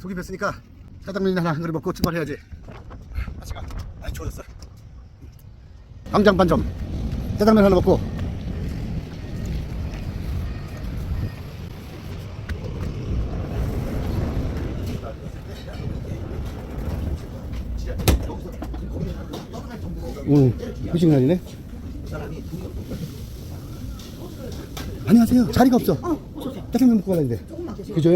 속이 뱄으니까 짜장면 하나 한 그릇 먹고 출발해야지. 아치가 많이 추워졌어. 광장 반점 짜장면 하나 먹고 오, 회식 날이네. 안녕하세요. 자리가 없어. 짜장면 먹고 가야 돼. 그죠?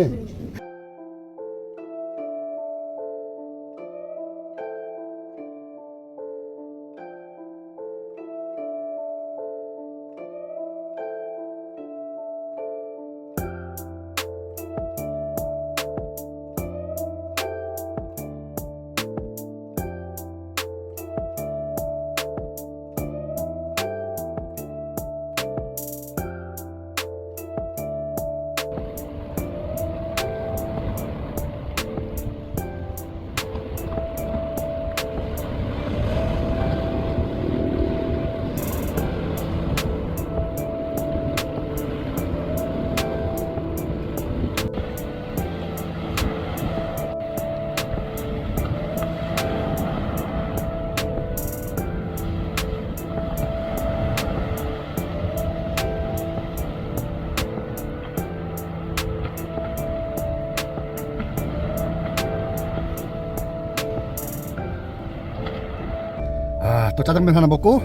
또 짜장면 하나 먹고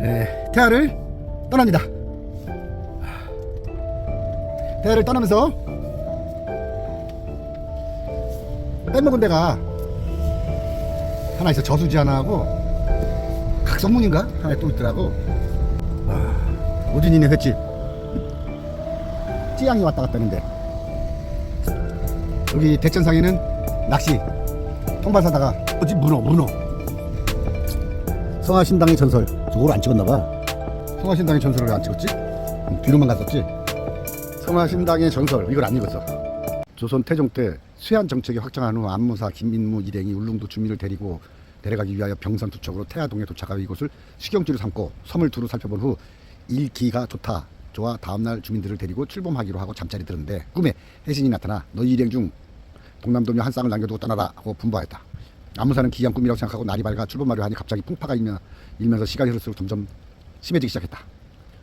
예, 태아를 떠납니다. 태아를 떠나면서 빼먹은 데가 하나 있어 저수지 하나 하고 각성문인가 하나 또 있더라고. 아, 우진이네 횟집. 찌양이 왔다 갔다 하는데 여기 대천상에는 낚시 통발 사다가 어지 문어 문어 성화신당의 전설. 저걸 안 찍었나봐. 성화신당의 전설을 왜 안 찍었지? 음, 뒤로만 갔었지? 성화신당의 전설. 이걸 안 읽었어. 조선 태종 때 수얀 정책이 확장한 후 안무사 김민무 일행이 울릉도 주민을 데리고 데려가기 위하여 병선 투척으로 태화동에 도착하여 이곳을 식용지로 삼고 섬을 두루 살펴본 후 일기가 좋다. 좋아. 다음날 주민들을 데리고 출범하기로 하고 잠자리 들었는데 꿈에 혜신이 나타나 너희 일행 중 동남도며 한 쌍을 남겨두고 떠나라 하고 분부하였다. 안무사는 기이한 꿈이라고 생각하고 날이 밝아 출범하려 하니 갑자기 풍파가 일며, 일면서 시간이 흐를수록 점점 심해지기 시작했다.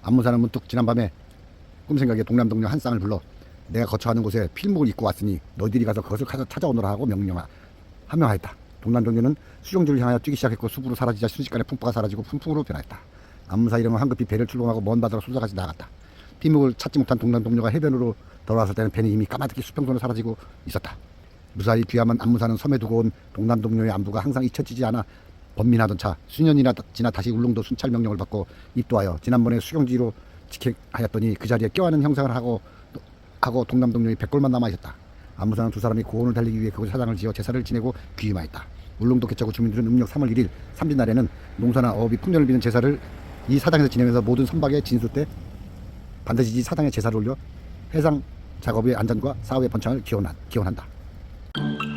안무사는 문득 지난밤에 꿈 생각에 동남동료 한 쌍을 불러 내가 거처하는 곳에 필목을 입고 왔으니 너희들이 가서 그것을 찾아오너라 하고 명령하 하명하였다. 동남동료는 수종지를 향하여 뛰기 시작했고 숲으로 사라지자 순식간에 풍파가 사라지고 풍풍으로 변하였다. 안무사 이름은 황급히 배를 출범하고 먼 바다로 쏟아가지 나갔다. 필목을 찾지 못한 동남동료가 해변으로 돌아왔을 때는 배는 이미 까마득히 수평선으로 사라지고 있었다. 무사히 귀함은 안무사는 섬에 두고 온 동남동료의 안부가 항상 잊혀지지 않아 번민하던 차 수년이나 지나 다시 울릉도 순찰 명령을 받고 입도하여 지난번에 수경지로 직행하였더니 그 자리에 껴안은 형상을 하고 하고 동남동료의 백골만 남아 있었다. 안무사는 두 사람이 고원을 달리기 위해 그곳에 사당을 지어 제사를 지내고 귀임하였다. 울릉도 개척후 주민들은 음력 3월 1일 삼진날에는 농사나 어업이 풍년을 비는 제사를 이 사당에서 지내면서 모든 선박의 진수 때 반드시 이 사당에 제사를 올려 해상 작업의 안전과 사업의 번창을 기원한, 기원한다. Thank you.